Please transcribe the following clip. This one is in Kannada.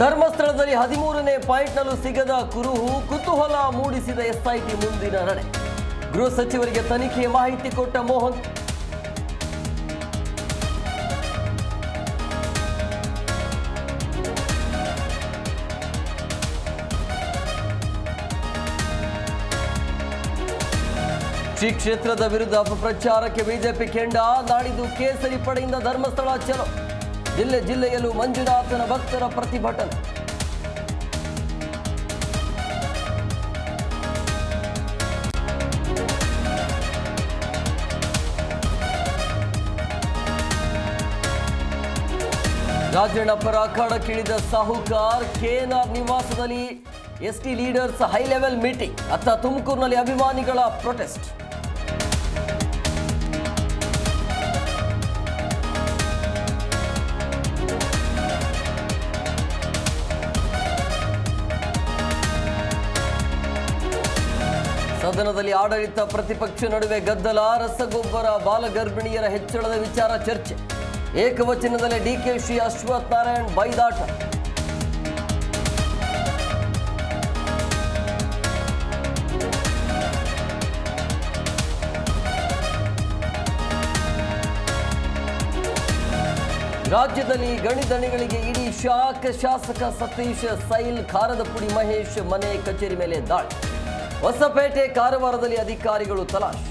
ಧರ್ಮಸ್ಥಳದಲ್ಲಿ ಹದಿಮೂರನೇ ಪಾಯಿಂಟ್ನಲ್ಲೂ ಸಿಗದ ಕುರುಹು ಕುತೂಹಲ ಮೂಡಿಸಿದ ಎಸ್ಐಟಿ ಮುಂದಿನ ನಡೆ ಗೃಹ ಸಚಿವರಿಗೆ ತನಿಖೆಯ ಮಾಹಿತಿ ಕೊಟ್ಟ ಮೋಹನ್. ಶ್ರೀ ಕ್ಷೇತ್ರದ ವಿರುದ್ಧ ಅಪಪ್ರಚಾರಕ್ಕೆ ಬಿಜೆಪಿ ಕೆಂಡ, ನಾಡಿದ್ದು ಕೇಸರಿ ಪಡೆಯಿಂದ ಧರ್ಮಸ್ಥಳ ಚಲೋ. ಜಿಲ್ಲೆ ಜಿಲ್ಲೆಯಲ್ಲೂ ಮಂಜುನಾಥನ ಭಕ್ತರ ಪ್ರತಿಭಟನೆ. ರಾಜಣ್ಣ ಪರ ಕಣಕ್ಕಿಳಿದ ಸಾಹುಕಾರ್ ಕೆಎನ್ಆರ್ ನಿವಾಸದಲ್ಲಿ ST leaders high level meeting, ಅತ್ತ ತುಮಕೂರಿನಲ್ಲಿ ಅಭಿಮಾನಿಗಳ ಪ್ರೊಟೆಸ್ಟ್. ಸದನದಲ್ಲಿ ಆಡಳಿತ ಪ್ರತಿಪಕ್ಷ ನಡುವೆ ಗದ್ದಲ, ರಸಗೊಬ್ಬರ, ಬಾಲಗರ್ಭಿಣಿಯರ ಹೆಚ್ಚಳದ ವಿಚಾರ ಚರ್ಚೆ. ಏಕವಚನದಲ್ಲಿ ಡಿಕೆಶಿ ಅಶ್ವಥ್ ನಾರಾಯಣ್ ಬೈದಾಟ. ರಾಜ್ಯದಲ್ಲಿ ಗಣಿದಣಿಗಳಿಗೆ ಇಡೀ ಶಾಖ ಶಾಸಕ ಸತೀಶ್ ಸೈಲ್ ಖಾರದಪುಡಿ ಮಹೇಶ್ ಮನೆ ಕಚೇರಿ ಮೇಲೆ ದಾಳಿ. ಹೊಸಪೇಟೆ ಕಾರವಾರದಲ್ಲಿ ಅಧಿಕಾರಿಗಳು ತಲಾಶ್